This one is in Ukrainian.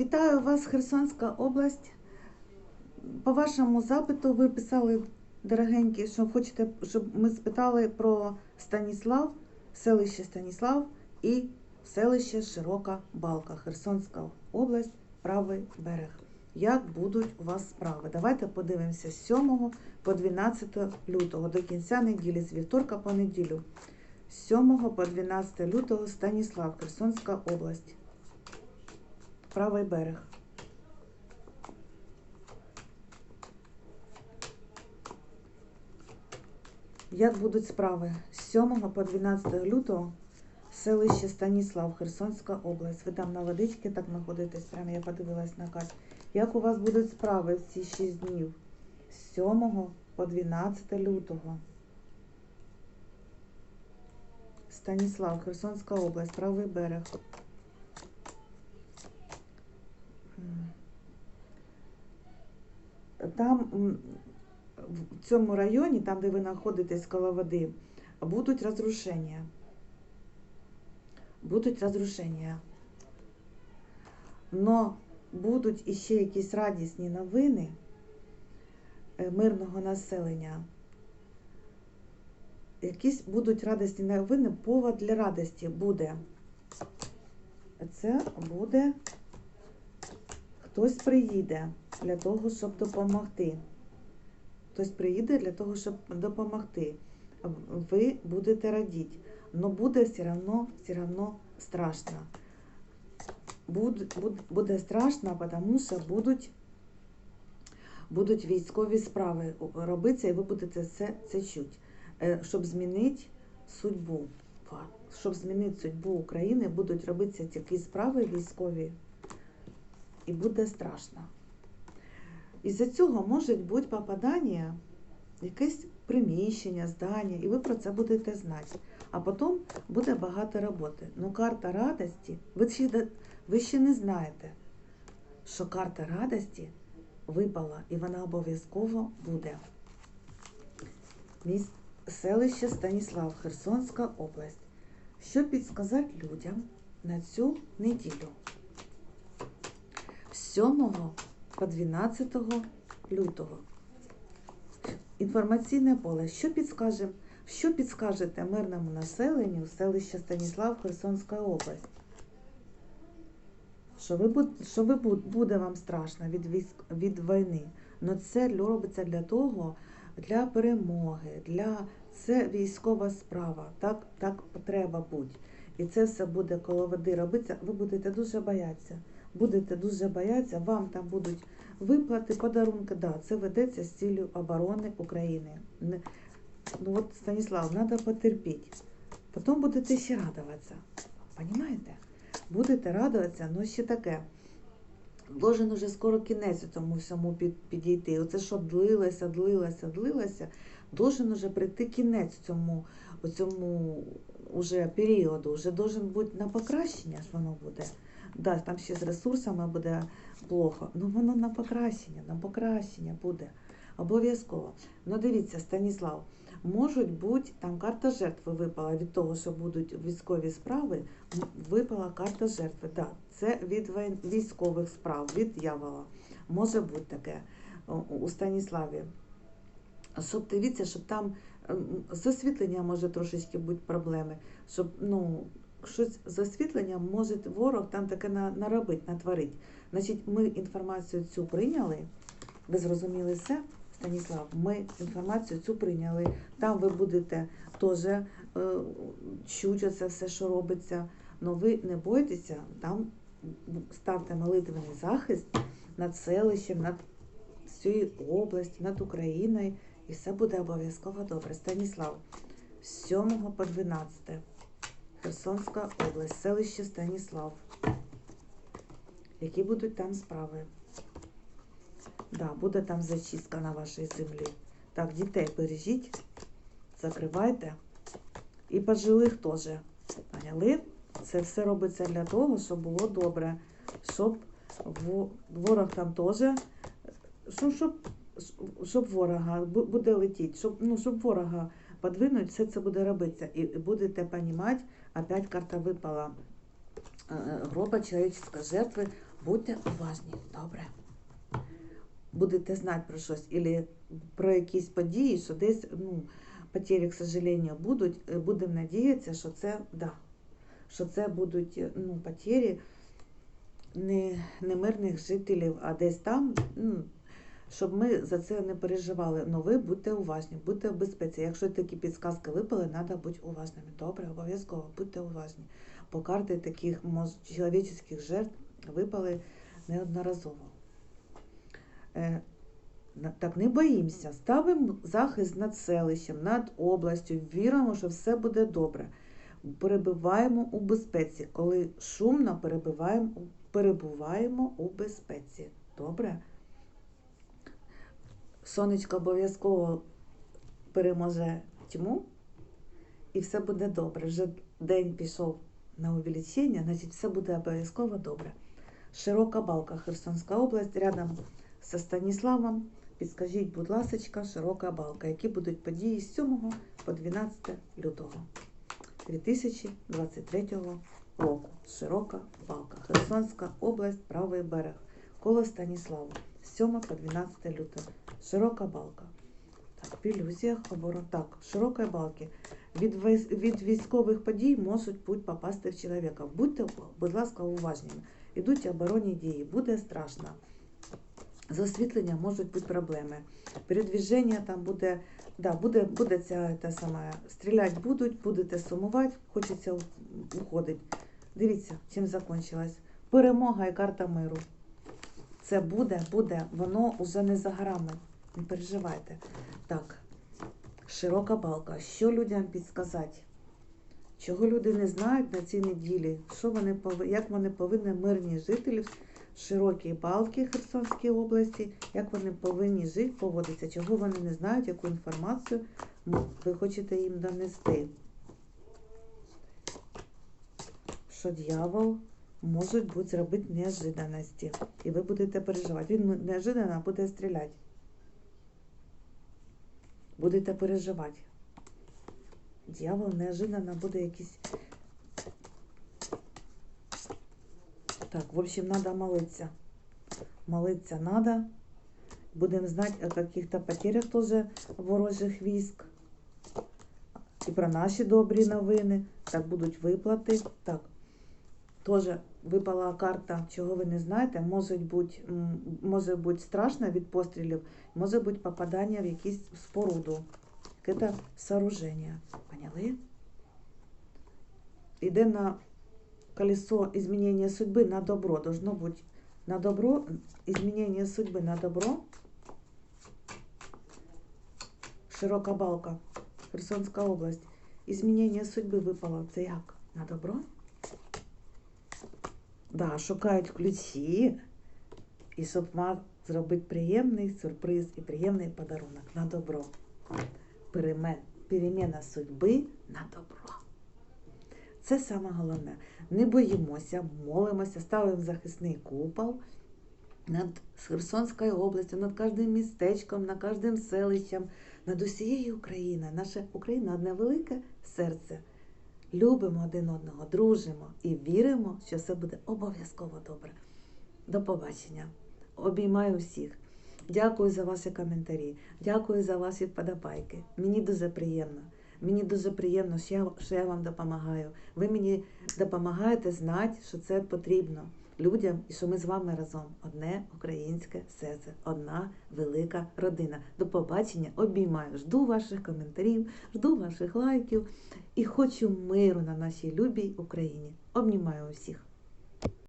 Вітаю вас, Херсонська область. По вашому запиту ви писали, дорогенькі, що хочете, щоб ми спитали про Станіслав, селище Станіслав і селище Широка Балка, Херсонська область, правий берег. Як будуть у вас справи? Давайте подивимося з 7 по 12 лютого до кінця неділі, з вівторка по неділю. З 7 по 12 лютого Станіслав, Херсонська область. Правий берег. Як будуть справи? З 7 по 12 лютого селище Станіслав, Херсонська область. Ви там на водичці так знаходитесь, прямо я подивилась на карті. Як у вас будуть справи в ці 6 днів? З 7 по 12 лютого. Станіслав, Херсонська область, правий берег. Там в цьому районі, там, де ви знаходитесь коло води, будуть розрушення. Будуть розрушення. Но будуть іще якісь радісні новини е, мирного населення. Якісь будуть радісні новини, повод для радості буде. Це буде хтось приїде для того, щоб допомогти. Хтось приїде для того, щоб допомогти. Ви будете радіти. Но буде все одно, все одно страшно. Буде, буде страшно, тому що будуть, будуть військові справи робитися, і ви будете це, це чути. Е, Щоб змінити судьбу. Щоб змінити судьбу України, будуть робитися такі справи військові, і буде страшно. Із-за цього може бути попадання якесь приміщення, здання, і ви про це будете знати. А потім буде багато роботи. Ну, карта радості, ви ще, ви ще не знаєте, що карта радості випала, і вона обов'язково буде. Міс... Селище Станіслав, Херсонська область. Що підсказати людям на цю неділю? З 7 по 12 лютого. Інформаційне поле. Що підскаже, що підскажете мирному населенню селища Станіслав, Херсонська область? Що ви, що ви буде вам страшно від, військ, від війни? Ну це робиться для того, для перемоги, для це військова справа. Так, так треба бути. І це все буде коло води робитися. Ви будете дуже боятися. Будете дуже боятися, вам там будуть виплати, подарунки. Да, це ведеться з цілею оборони України. Ну от, Станіслав, треба потерпіти. Потім будете ще радуватися. Понимаєте? Будете радуватися, ну ще таке. Должен уже скоро кінець цьому всьому під, підійти. Оце що длилося, длилося, длилося, должен уже прийти кінець цьому, цьому уже періоду. Вже должен бути на покращення воно буде. Да, там ще з ресурсами буде плохо. Ну воно на покращення, на покращення буде. Обов'язково. Ну дивіться, Станіслав, можуть бути, там карта жертви випала від того, що будуть військові справи, випала карта жертви. Да, це від військових справ, від дьявола. Може бути таке у- Станіславі. Щоб дивіться, щоб там з освітленням може трошечки бути проблеми, щоб ну, щось з освітленням може ворог там таке на- наробить, натворить. Значить, ми інформацію цю прийняли. Ви зрозуміли все, Станіслав? Ми інформацію цю прийняли. Там ви будете теж е, це все, що робиться. Но ви не бойтеся, там ставте молитвений захист над селищем, над всією областю, над Україною, і все буде обов'язково добре. Станіслав, з 7 по 12. Херсонська область, селище Станіслав. Які будуть там справи? Да, буде там зачистка на вашій землі. Так, дітей бережіть, закривайте. І пожилих теж. Поняли? Це все робиться для того, щоб було добре, щоб ворог там теж, щоб, щоб, щоб ворога буде летіти, щоб, ну, щоб ворога подвинуть, все це буде робитися. І будете розуміти, опять карта випала е, гроба человеческой жертви Будьте уважні, добре. Будете знати про щось, або про якісь події, що десь ну, потери, к сожалению, будуть. Е, Будемо надіятися, що це да, що це будуть е, ну, потери не, не мирних жителів, а десь там, ну, щоб ми за це не переживали. Ну ви будьте уважні, будьте в безпеці. Якщо такі підсказки випали, треба бути уважними. Добре, обов'язково будьте уважні. Бо карти таких чоловічих жертв випали неодноразово. Е, так не боїмося. Ставимо захист над селищем, над областю, віримо, що все буде добре. Перебуваємо у безпеці. Коли шумно, перебуваємо, перебуваємо у безпеці. Добре? Сонечко обов'язково переможе тьму, і все буде добре. Вже день пішов на увеличення, значить все буде обов'язково добре. Широка балка, Херсонська область, рядом зі Станіславом. Підскажіть, будь ласка, широка балка, які будуть події з 7 по 12 лютого 2023 року. Широка балка. Херсонська область, правий берег. Коло Станіслава. З 7 по 12 лютого. Широка балка. Так, в ілюзіях оборон. Так, широка балки. Від, від військових подій можуть будь попасти в чоловіка. Будьте, будь ласка, уважними. Ідуть оборонні дії, буде страшно. З освітленням можуть бути проблеми. Передвіження там буде, да, буде, буде ця та сама, стріляти будуть, будете сумувати, хочеться уходити. Дивіться, чим закінчилась. Перемога і карта миру. Це буде, буде, воно уже не за горами. Не переживайте. Так, широка балка. Що людям підсказати? Чого люди не знають на цій неділі? Що вони як вони повинні мирні жителі в широкій балки Херсонській області, як вони повинні жити, поводитися, чого вони не знають, яку інформацію ви хочете їм донести? Що дьявол може бути зробити неожиданності. І ви будете переживати. Він неожиданно буде стріляти. Будете переживати. Дьявол неожиданно буде якийсь. Так, в общем, надо молиться. Молиться надо. Будем знать о каких-то потерях тоже ворожих військ. І про наші добрі новини. Так, будуть виплати. Так, теж випала карта, чого ви не знаєте. Може бути, м, може бути страшно від пострілів, може бути попадання в якусь споруду. Це сооруження. Поняли? Іде на колесо изменения судьбы на добро. Должно быть на добро, изменение судьбы на добро. Широка балка, Херсонська область. Изменение судьби випало. Це як? На добро? Да, шукають ключі. І щоб мав зробити приємний сюрприз і приємний подарунок на добро. Перемен, переміна судьби на добро. Це саме головне. Не боїмося, молимося, ставимо захисний купол над Херсонською областю, над кожним містечком, над кожним селищем, над усією Україною. Наша Україна одне велике серце. Любимо один одного, дружимо і віримо, що все буде обов'язково добре. До побачення. Обіймаю всіх. Дякую за ваші коментарі. Дякую за ваші вподобайки. Мені дуже приємно. Мені дуже приємно, що я, що я вам допомагаю. Ви мені допомагаєте знати, що це потрібно людям і що ми з вами разом одне українське серце, одна велика родина. До побачення, обіймаю. Жду ваших коментарів, жду ваших лайків і хочу миру на нашій любій Україні. Обнімаю усіх.